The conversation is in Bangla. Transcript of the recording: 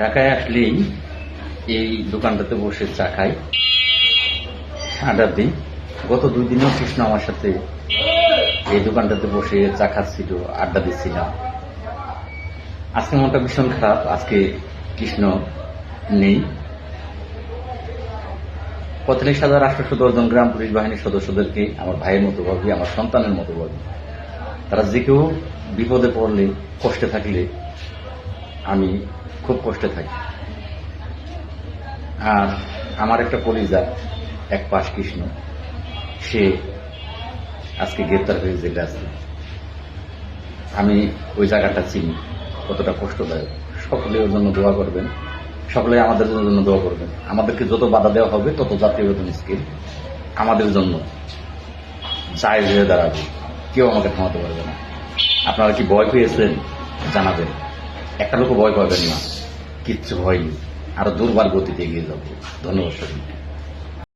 ঢাকায় আসলেই এই দোকানটাতে বসে চা খাই। আড্ডা দিই গত দুই দিনেও কৃষ্ণ আমার সাথে এই দোকানটাতে বসে চা খাচ্ছিল, আড্ডা দিচ্ছিলাম। আজকে মনটা ভীষণ খারাপ, আজকে কৃষ্ণ নেই। পঁয়তাল্লিশ হাজার আটশোশো দশজন গ্রাম পুলিশ বাহিনীর সদস্যদেরকে, আমার ভাইয়ের মতো ভাবি আমার সন্তানের মতো ভাবি তারা যে কেউ বিপদে পড়লে, কষ্টে থাকলে আমি খুব কষ্টে থাকি। আর আমার একটা পরিজা এক পাশ কৃষ্ণ সে আজকে গ্রেপ্তার হয়ে জেলে আছে। আমি ওই জায়গাটা চিনি, কতটা কষ্টদায়ক। সকলে ওর জন্য দোয়া করবেন সকলে আমাদের জন্য দোয়া করবেন। আমাদেরকে যত বাধা দেওয়া হবে, তত জাতীয় বেতন স্কিল আমাদের জন্য চায় হয়ে দাঁড়াবে। কেউ আমাকে থামাতে পারবে না। আপনারা কি ভয় পেয়েছেন? জানাবেন। একটা লোক ভয় পাবেন না। কিচ্ছু হয়নি আরও দুর্বার গতিতে এগিয়ে যাব। ধন্যবাদ